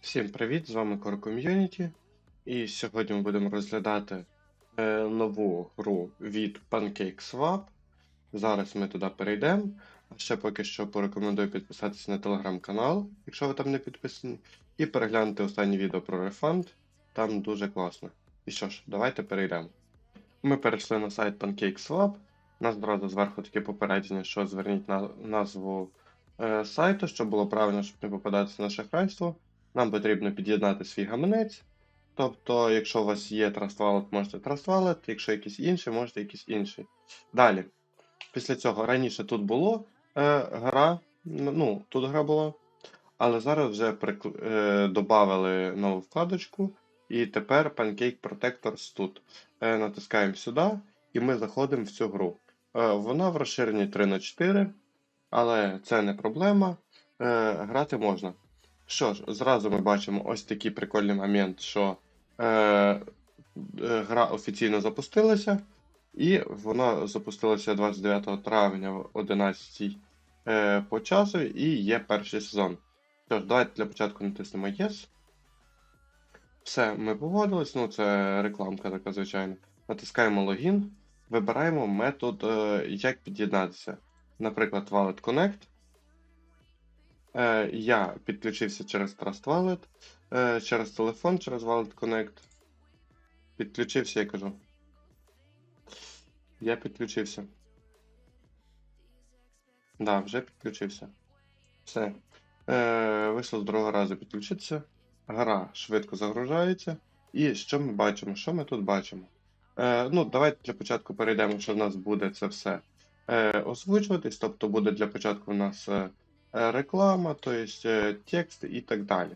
Всім привіт! З вами Core Community. І сьогодні ми будемо розглядати е, нову гру від PancakeSwap. Зараз ми туди перейдемо. А ще поки що порекомендую підписатися на телеграм-канал, якщо ви там не підписані, і переглянути останнє відео про рефанд. Там дуже класно. І що ж, давайте перейдемо. Ми перейшли на сайт PancakeSwap. Нас одразу зверху таке попередження, що зверніть на назву е, сайту, щоб було правильно, щоб не попадатися на шахрайство. Нам потрібно під'єднати свій гаманець. Тобто, якщо у вас є Trust Wallet, можете Trust Wallet, якщо якийсь інший, можете якийсь інший. Далі. Після цього раніше тут було е, гра, ну, тут гра була, але зараз вже прикл... е, додали нову вкладочку, і тепер Pancake Protectors тут. Е, натискаємо сюди, і ми заходимо в цю гру. Е, вона в розширенні 3 на 4 але це не проблема. Е, грати можна. Що ж, зразу ми бачимо ось такий прикольний момент, що е, е, гра офіційно запустилася, і вона запустилася 29 травня в 11 е, по часу, і є перший сезон. Що ж, давайте для початку натиснемо Yes. Все, ми погодились, ну це рекламка така звичайна. Натискаємо логін, вибираємо метод, е, як під'єднатися. Наприклад, Wallet Connect. Е, я підключився через Trust Wallet, е, через телефон, через Wallet Connect. Підключився, я кажу. Я підключився. Да, вже підключився. Все. Е, вийшло з другого разу підключитися. Гра швидко загружається. І що ми бачимо? Що ми тут бачимо? Е, ну, давайте для початку перейдемо, що в нас буде це все е, озвучуватись. Тобто буде для початку у нас. Е, е, реклама, тобто текст і так далі.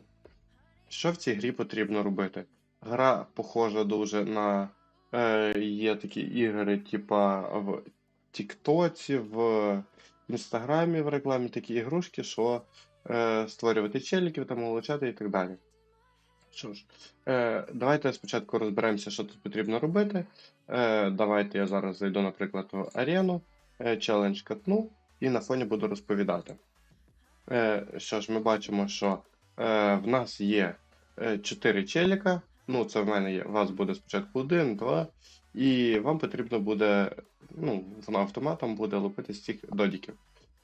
Що в цій грі потрібно робити? Гра похожа дуже на е, є такі ігри, типа в Тіктоці, в Інстаграмі в рекламі такі ігрушки, що е, створювати челіків, там улучшати і так далі. Що ж, е, давайте спочатку розберемося, що тут потрібно робити. Е, давайте я зараз зайду, наприклад, в арену, е, челендж катну і на фоні буду розповідати. Е, що ж, ми бачимо, що е, в нас є е, 4 челіка. Ну, це в мене є. У вас буде спочатку 1, 2, і вам потрібно буде, ну, воно автоматом буде лупити з цих додіків.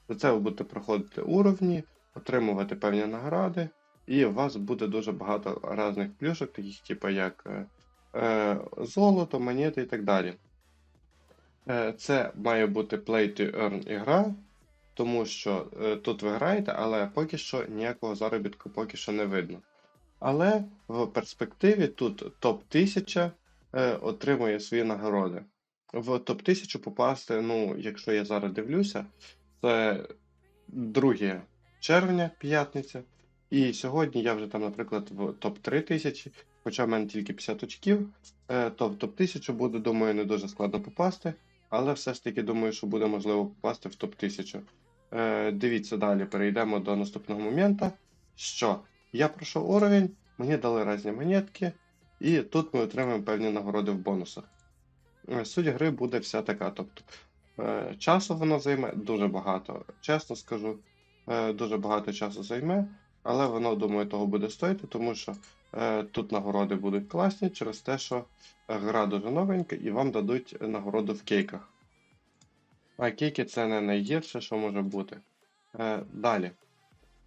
За це ви будете проходити уровні, отримувати певні награди, і у вас буде дуже багато різних плюшок, таких типу як е, е, золото, монети і так далі. Е, це має бути Play to Earn ігра тому що е, тут ви граєте, але поки що ніякого заробітку поки що не видно. Але в перспективі тут топ-1000 е, отримує свої нагороди. В топ-1000 попасти, ну, якщо я зараз дивлюся, це 2 червня, п'ятниця. І сьогодні я вже там, наприклад, в топ-3000, хоча в мене тільки 50 очків, е, то в топ-1000 буде, думаю, не дуже складно попасти. Але все ж таки думаю, що буде можливо попасти в топ-1000. Е, Дивіться далі, перейдемо до наступного моменту. Що я пройшов уровень, мені дали різні монетки, і тут ми отримаємо певні нагороди в бонусах. Е, Суть гри буде вся така. Тобто е, часу воно займе дуже багато. Чесно скажу, е, дуже багато часу займе, але воно, думаю, того буде стоїти, тому що е, тут нагороди будуть класні через те, що гра дуже новенька і вам дадуть нагороду в кейках. А кейки це не найгірше, що може бути. Е, Далі.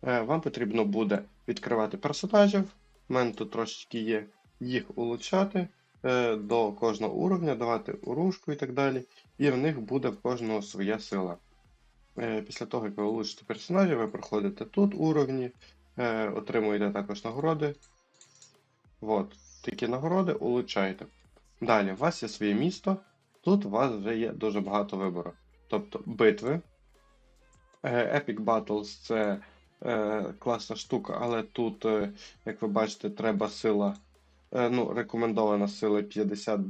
Е, Вам потрібно буде відкривати персонажів. У мене тут трошечки є їх улучшати е, до кожного уровня, давати урушку і так далі. І в них буде в кожного своя сила. Е, Після того, як ви улучшите персонажів, ви проходите тут уровні, е, отримуєте також нагороди. От, такі нагороди улучшаєте. Далі, у вас є своє місто. Тут у вас вже є дуже багато вибору. Тобто битви. Е, Epic Battles це е, класна штука, але тут, е, як ви бачите, треба сила. Е, ну, рекомендована сила 50,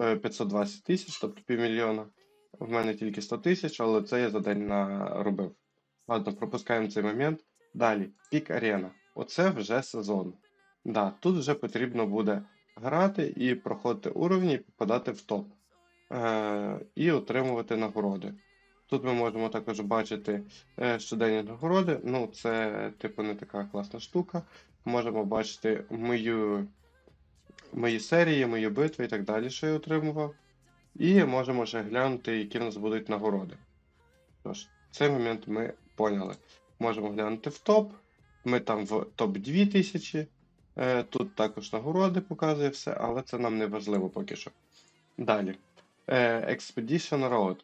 е, 520 тисяч, тобто півмільйона. В мене тільки 100 тисяч, але це я за день наробив. Ладно, пропускаємо цей момент. Далі, пік арена. Оце вже сезон. Да, Тут вже потрібно буде грати і проходити уровні і попадати в топ. Е, і отримувати нагороди. Тут ми можемо також бачити е, щоденні нагороди. Ну, це, типу, не така класна штука. можемо бачити мою, мої серії, мої битви і так далі, що я отримував. І можемо ще глянути, які в нас будуть нагороди. Тож, цей момент ми поняли. Можемо глянути в топ. Ми там в топ 2000. Е, Тут також нагороди показує все, але це нам не важливо поки що. Далі. Е, Expedition Road.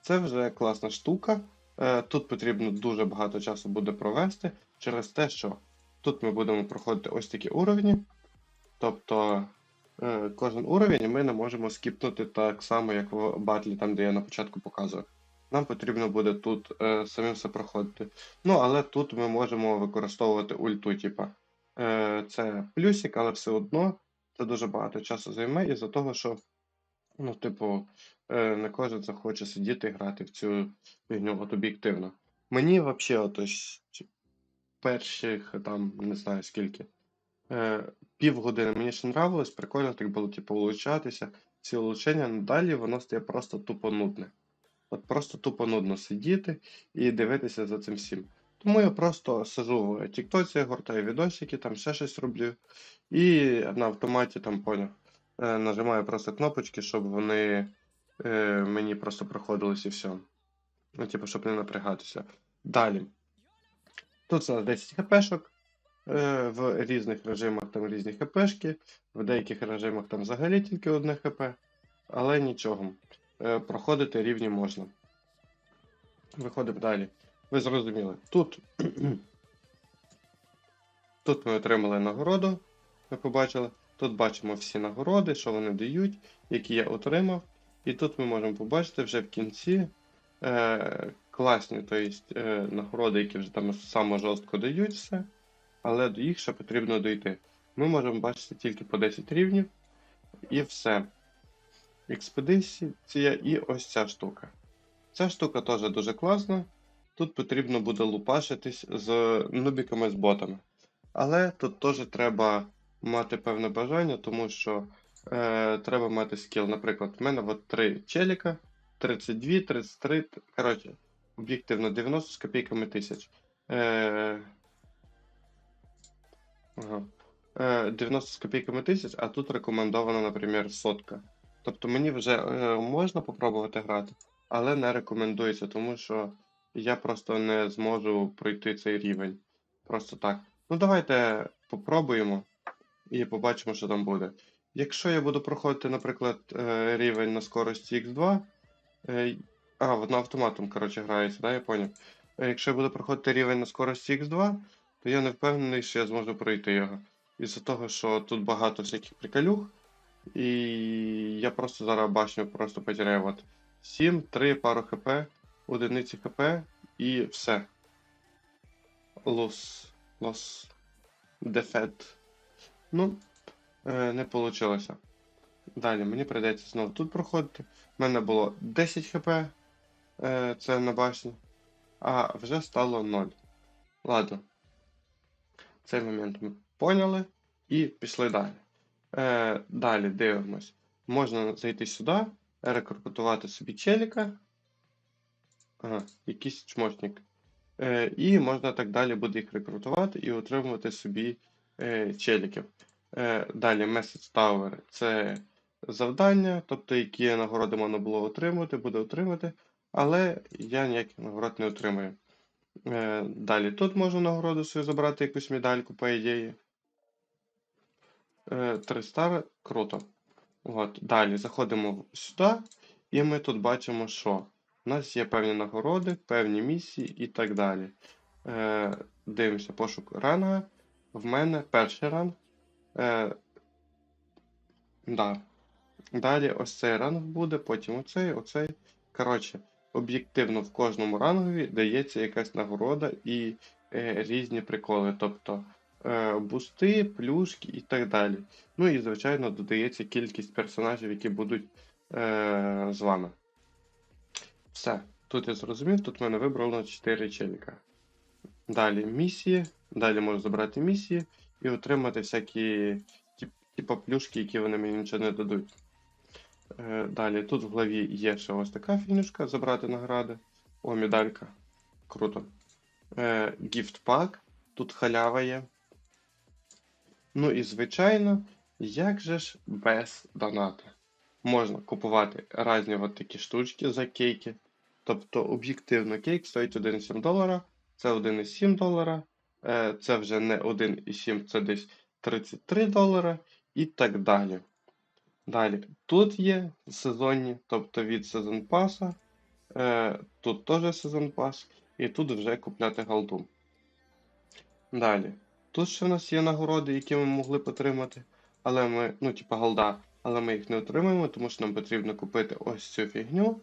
Це вже класна штука. Е, Тут потрібно дуже багато часу буде провести через те, що тут ми будемо проходити ось такі уровні. Тобто е, кожен уровень ми не можемо скіпнути так само, як в батлі, там де я на початку показував. Нам потрібно буде тут е, самим все проходити. Ну, але тут ми можемо використовувати ульту, типа. Е, це плюсик, але все одно це дуже багато часу займе із-за того, що, ну, типу, е, не кожен захоче сидіти і грати в цю фігню от об'єктивно. Мені взагалі ось перших там не знаю скільки. Е, півгодини мені ще нравилось, прикольно так було, типу, влучатися. Ці влучення ну, далі воно стає просто тупо нудне. От просто тупо нудно сидіти і дивитися за цим всім. Тому я просто сижу в Тіктоці, гортаю відосики, там ще щось роблю. І на автоматі там поняв. Е, Нажимаю просто кнопочки, щоб вони е, мені просто проходились і все. Ну, типу, щоб не напрягатися. Далі. Тут у нас 10 хпшок. Е, в різних режимах там різні хпшки, в деяких режимах там взагалі тільки одне хп, але нічого. Проходити рівні можна. Виходимо далі. Ви зрозуміли. Тут, тут ми отримали нагороду, ви побачили. Тут бачимо всі нагороди, що вони дають, які я отримав. І тут ми можемо побачити вже в кінці е, класні то е, нагороди, які вже там саме жорстко дають все але до їх ще потрібно дойти. Ми можемо бачити тільки по 10 рівнів, і все. Експедиція і ось ця штука. Ця штука теж дуже класна. Тут потрібно буде лупашитись з нубіками з ботами. Але тут теж треба мати певне бажання, тому що е, треба мати скіл. Наприклад, в мене от 3 челіка, 32, 33, коротше, об'єктивно 90 з копійками тисяч. Е, Ага. Е, 90 з копійками тисяч, а тут рекомендована, наприклад, сотка. Тобто мені вже е, можна попробувати грати, але не рекомендується, тому що я просто не зможу пройти цей рівень. Просто так. Ну, давайте попробуємо і побачимо, що там буде. Якщо я буду проходити, наприклад, е, рівень на скорості X2. е, А, воно автоматом, коротше, грається, да, я поняв. Е, Якщо я буду проходити рівень на скорості X2, то я не впевнений, що я зможу пройти його. Із-за того, що тут багато всяких приколюх, і я просто зараз башню просто потеряю. От 7, 3, пару хп, одиниці хп і все. Лос. Лос. Дефет. Ну, е, не вийшло. Далі мені прийдеться знову тут проходити. У мене було 10 хп, е, це на башні, а вже стало 0. Ладно. Цей момент ми поняли і пішли далі. Е, Далі дивимось. Можна зайти сюди, рекрутувати собі челіка. Ага, якийсь чмошник. І можна так далі буде їх рекрутувати і отримувати собі е, челіків. Е, Далі Message Tower це завдання, тобто які нагороди можна було отримати, буде отримати, але я ніяких нагород не отримую. Е, Далі тут можу нагороду свою забрати якусь медальку, по ідеї. Е, Три стари, круто. От, Далі заходимо сюди, і ми тут бачимо, що у нас є певні нагороди, певні місії і так далі. Дивимося пошук ранга. В мене перший ранг. Е, да. Далі ось цей ранг буде, потім оцей, оцей. Коротше, об'єктивно в кожному рангові дається якась нагорода і е, різні приколи. Тобто е, бусти, плюшки і так далі. Ну і, звичайно, додається кількість персонажів, які будуть е, з вами. Все. Тут я зрозумів, тут в мене вибрано 4 челіка. Далі місії. Далі можу забрати місії і отримати всякі тип, типа плюшки, які вони мені нічого не дадуть. Е, Далі тут в главі є ще ось така фінюшка, забрати награди. О, медалька. Круто. Е, Gift Тут халява є. Ну і звичайно, як же ж без донату? Можна купувати різні от такі штучки за кейки. Тобто об'єктивно кейк стоїть 1,7 долара, це 1,7 долара, е, це вже не 1,7, це десь 33 долара і так далі. Далі, тут є сезонні, тобто від сезон паса, е, тут теж сезон пас, і тут вже купляти голду. Далі. Тут ще в нас є нагороди, які ми могли б отримати, але ми, ну, типа голда, але ми їх не отримуємо, тому що нам потрібно купити ось цю фігню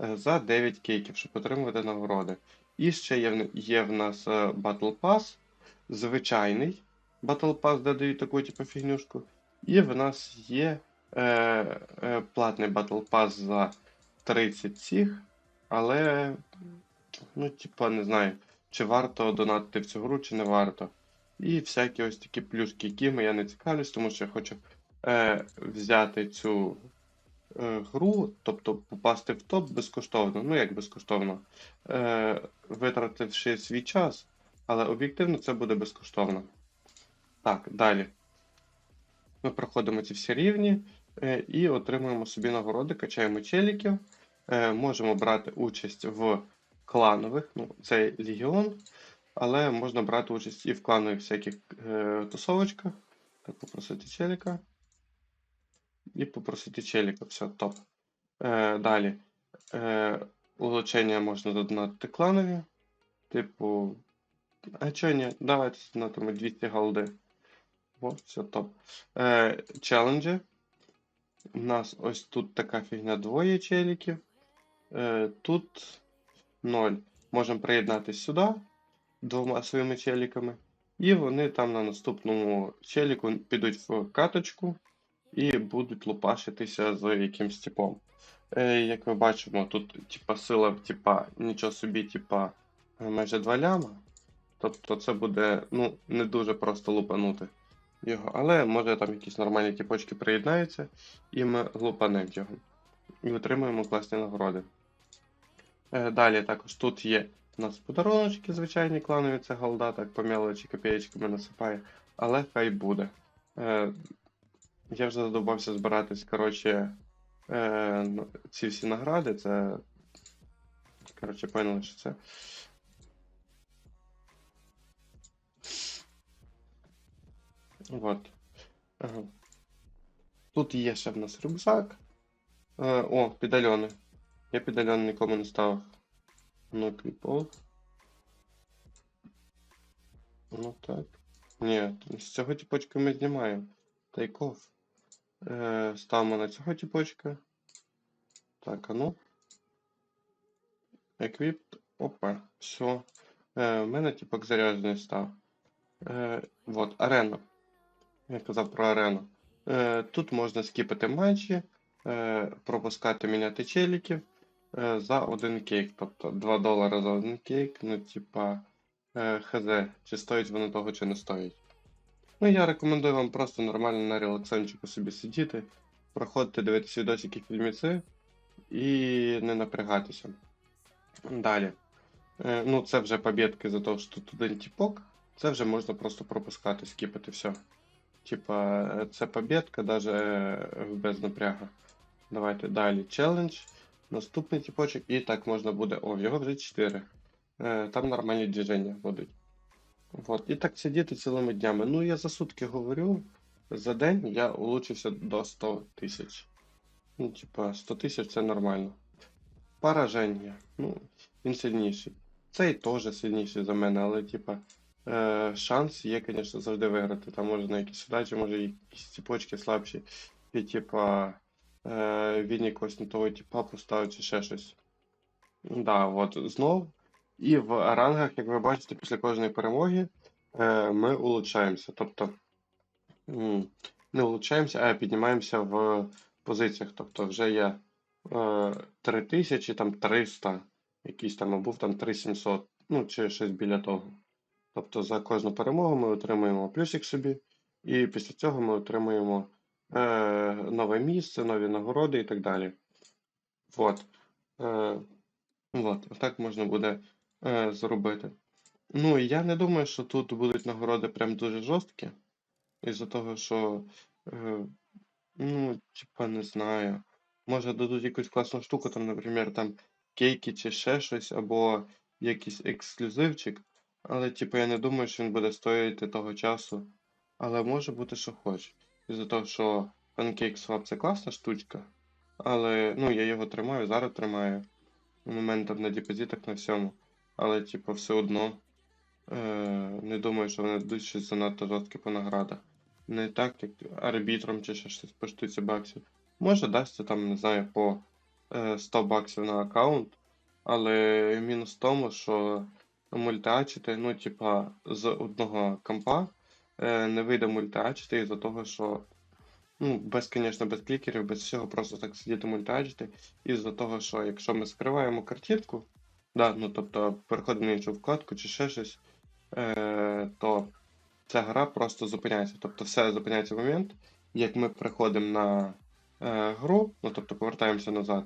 е, за 9 кейків, щоб отримувати нагороди. І ще є, є в нас е, Battle Pass, звичайний Battle Pass, де дають таку типу фігнюшку. І в нас є е, е, платний Battle Pass за 30 цих, але, ну, типа, не знаю, чи варто донатити в цю гру, чи не варто. І всякі ось такі плюшки, якими я не цікавлюсь, тому що я хочу е, взяти цю гру, тобто попасти в топ безкоштовно. Ну як безкоштовно, е, витративши свій час, але об'єктивно це буде безкоштовно. Так, далі. Ми проходимо ці всі рівні е, і отримуємо собі нагороди, качаємо челіків, е, можемо брати участь в кланових, ну, це Легіон, але можна брати участь і в кланових всяких е, тусовочках. Так, попросити челіка. І попросити челіка, все, топ. Е, далі. Е, улучшення можна додати кланові. Типу. А чого ні? Давайте донатимо 200 голди. О, все топ. Е, челенджі. У нас ось тут така фігня двоє челіків. Е, тут 0. Можемо приєднатися сюди двома своїми челіками. І вони там на наступному челіку підуть в каточку і будуть лупашитися з якимсь типом. Е, як ми бачимо, тут типа сила, типа, нічого собі, типа, майже 2 ляма. Тобто це буде ну, не дуже просто лупанути його. Але може там якісь нормальні тіпочки приєднаються, і ми лупанемо його. І отримуємо класні нагороди. Е, Далі також тут є у нас подаруночки, звичайні кланові, це голда, так по мелочі копієчками насипає, але хай буде. Е, Я вже задобався збиратись, коротше, е, ну, ці всі награди, це. Коротше, поняли, що це. Вот. Ага. Тут є ще в нас рюкзак. Е, о, підальони. Я підальон нікому не ставив. Ну, кліпов. Ну так. Ні, з цього типочка ми знімаємо. Тайков. Е, ставимо на цього типочка. Так, а ну. Equipped. Опа, все. Е, в мене типок заряджений став. Е, вот, арена. Я казав про арену. Е, тут можна скіпати матчі, е, пропускати міняти челіків е, за один кейк. Тобто 2 долари за один кейк. Ну, типа, е, хз, чи стоїть воно того, чи не стоїть. Ну, я рекомендую вам просто нормально на релаксончику собі сидіти, проходити, дивитися відосики фільміці і не напрягатися. Далі. Е, ну, це вже побєдки за те, що тут один тіпок. Це вже можна просто пропускати, скіпати все. Типа, е, це побєдка, даже е, без напряга. Давайте далі. Челендж. Наступний типочок, і так можна буде. О, його вже 4. Е, там нормальні движення будуть. Вот. І так сидіти цілими днями. Ну, я за сутки говорю, за день я улучшився до 100 тисяч. Ну, типа, 100 тисяч це нормально. Пораження. Ну, він сильніший. Цей теж сильніший за мене, але, типа, е, шанс є, звісно, завжди виграти. Там може на якісь удачі, може якісь ціпочки слабші. І, типа, е, він якогось не того типа поставить чи ще щось. Да, от, знов. І в рангах, як ви бачите, після кожної перемоги е, ми улучшаємося. Тобто не улучшаємося, а піднімаємося в позиціях. Тобто вже е, 3000, там 300, якийсь там, а був там 3700, ну чи щось біля того. Тобто за кожну перемогу ми отримуємо плюсик собі, і після цього ми отримуємо е, нове місце, нові нагороди і так далі. Вот. Е, от, так можна буде е, зробити. Ну, я не думаю, що тут будуть нагороди прям дуже жорсткі. Із-за того, що, е, ну, типа, не знаю. Може дадуть якусь класну штуку, там, наприклад, там кейки чи ще щось, або якийсь ексклюзивчик. Але, типу, я не думаю, що він буде стоїти того часу. Але може бути, що хоч. Із-за того, що PancakeSwap це класна штучка. Але ну, я його тримаю, зараз тримаю. У мене там на депозитах на всьому. Але, типу, все одно. Е, не думаю, що вони дадуть щось занадто жорстке по наградах. Не так, як арбітром чи ще щось по штуці баксів. Може дасться там, не знаю, по е, 100 баксів на аккаунт. Але мінус в тому, що мультиачити, ну, типа, з одного компа е, не вийде мультиачити із-за того, що. Ну, без, звісно, без клікерів, без всього, просто так сидіти мультиачити. Із-за того, що якщо ми скриваємо картинку, да, ну тобто переходимо на іншу вкладку чи ще щось, е, то ця гра просто зупиняється. Тобто все зупиняється в момент, як ми приходимо на е, гру, ну тобто повертаємося назад,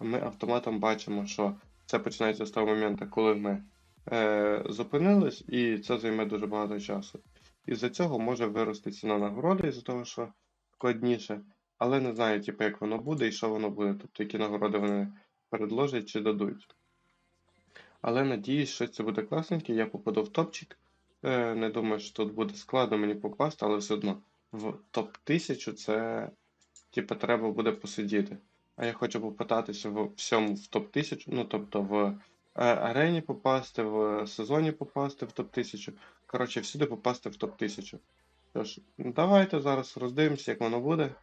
ми автоматом бачимо, що це починається з того моменту, коли ми е, зупинились, і це займе дуже багато часу. Із-за цього може вирости ціна нагороди, із-за того, що складніше, але не знаю, типу, як воно буде і що воно буде, тобто які нагороди вони предложать чи дадуть. Але надіюсь, що це буде класненьке, я попаду в топчик. Е, не думаю, що тут буде складно мені попасти, але все одно в топ-1000 це, типу, треба буде посидіти. А я хочу попитатися в всьому в топ-1000, ну тобто в е, арені попасти, в сезоні попасти в топ-1000. Коротше, всюди попасти в топ-1000. Тож, давайте зараз роздивимося, як воно буде,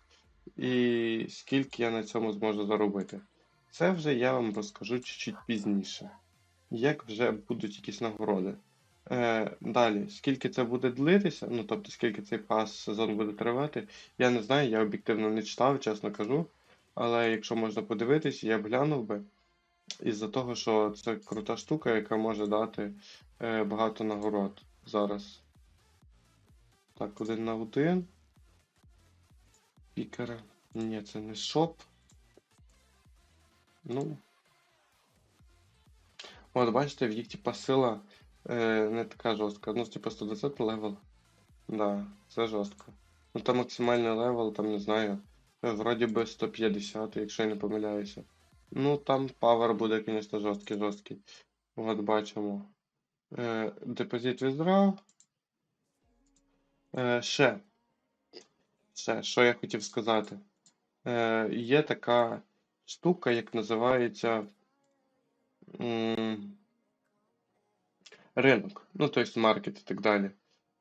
і скільки я на цьому зможу заробити. Це вже я вам розкажу чуть-чуть пізніше. Як вже будуть якісь нагороди. Е, далі, скільки це буде длитися, ну тобто скільки цей пас сезон буде тривати, я не знаю, я об'єктивно не читав, чесно кажу. Але якщо можна подивитись, я б глянув би. Із-за того, що це крута штука, яка може дати е, багато нагород зараз. Так, один на один. Пікера. Ні, це не шоп. Ну. От, бачите, в їх типа сила е, не така жорстка. Ну, типа 120 левел. Да, це жорстко. Ну там максимальний левел, там не знаю. е, Вроді би 150, якщо я не помиляюся. Ну там павер буде, звісно, жорсткий, жорсткий. От бачимо. Е, депозит withdraw. Е, ще. Ще, що я хотів сказати. Е, є така штука, як називається м, ринок. Ну, тобто маркет і так далі.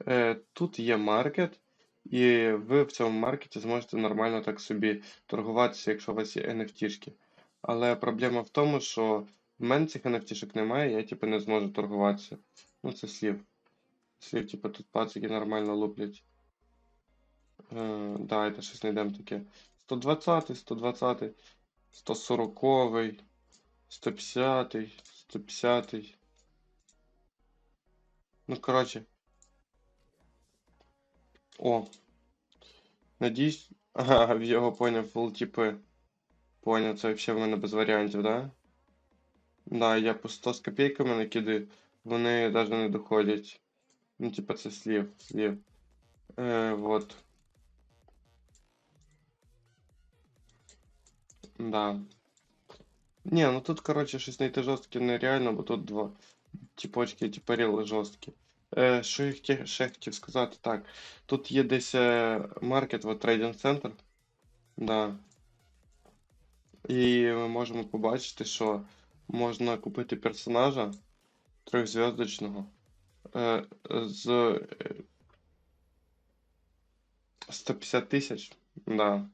Е, тут є маркет, і ви в цьому маркеті зможете нормально так собі торгуватися, якщо у вас є NFT-шки. Але проблема в тому, що в мене цих NFT-шок немає, я типу не зможу торгуватися. Ну, це слів. Слів, типу, тут пацики нормально луплять. Е, давайте щось знайдемо таке. 120, 120, 140, 150, 150. Ну, коротше. О. Надіюсь. Ага, в його поняв фул типи. Поняв, це взагалі в мене без варіантів, да? Да, я по 100 з копійками накидаю, вони навіть не доходять. Ну, типа, це слів, слів. Е, вот. Да. Не, ну тут, короче, щось знайти жорстке нереально, бо тут два тіпочки, типа ріли жорсткі. Е, що я ще хотів сказати, так. Тут є десь е, маркет, трейдинг центр. Да. І ми можемо побачити, що можна купити персонажа трьохзв'язочного е, з е, 150 тисяч, да.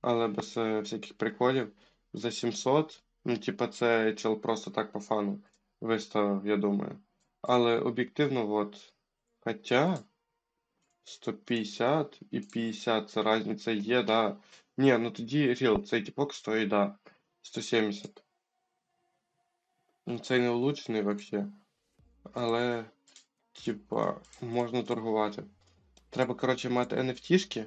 Але без всяких приколів. За 700. Ну, типа, це чел просто так по фану виставив, я думаю. Але об'єктивно, от. Хоча 150 і 50 це різниця є, да. Ні, ну тоді ріл, цей типок стоїть, да. 170. Ну, цей не влучений взагалі. Але, типа, можна торгувати. Треба, коротше, мати NFT-шки,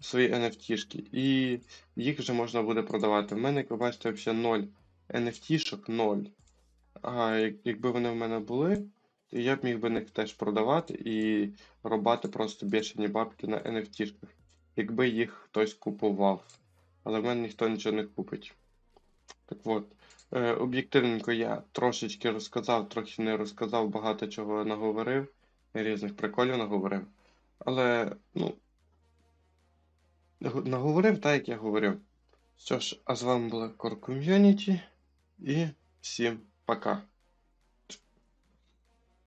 свої NFT-шки, і їх вже можна буде продавати. В мене, як ви бачите, взагалі 0 NFT-шок 0. А якби вони в мене були, І я б міг би них теж продавати і робити просто бешені бабки на NFT, якби їх хтось купував. Але в мене ніхто нічого не купить. Так от, е, об'єктивненько я трошечки розказав, трохи не розказав, багато чого наговорив, різних приколів наговорив. Але, ну, наговорив так, як я говорив. Що ж, а з вами була Core Community і всім пока.